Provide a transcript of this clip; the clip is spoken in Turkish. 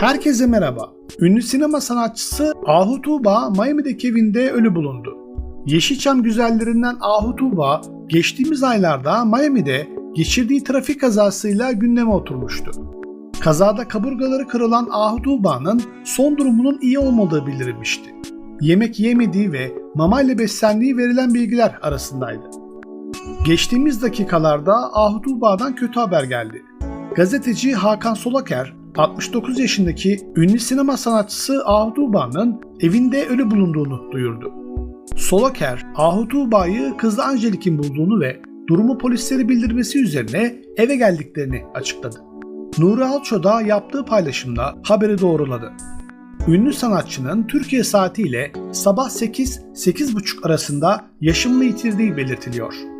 Herkese merhaba. Ünlü sinema sanatçısı Ahu Tuğba Miami'deki evinde ölü bulundu. Yeşilçam güzellerinden Ahu Tuğba geçtiğimiz aylarda Miami'de geçirdiği trafik kazasıyla gündeme oturmuştu. Kazada kaburgaları kırılan Ahu Tuğba'nın son durumunun iyi olmadığı bildirilmişti. Yemek yemediği ve mamayla beslendiği verilen bilgiler arasındaydı. Geçtiğimiz dakikalarda Ahu Tuğba'dan kötü haber geldi. Gazeteci Hakan Solaker, 69 yaşındaki ünlü sinema sanatçısı Ahu Tuğba'nın evinde ölü bulunduğunu duyurdu. Solaker, Ahu Tuğba'yı kızı Angelik'in bulduğunu ve durumu polislere bildirmesi üzerine eve geldiklerini açıkladı. Nuri Alço da yaptığı paylaşımda haberi doğruladı. Ünlü sanatçının Türkiye saatiyle sabah 8-8.30 arasında yaşamını yitirdiği belirtiliyor.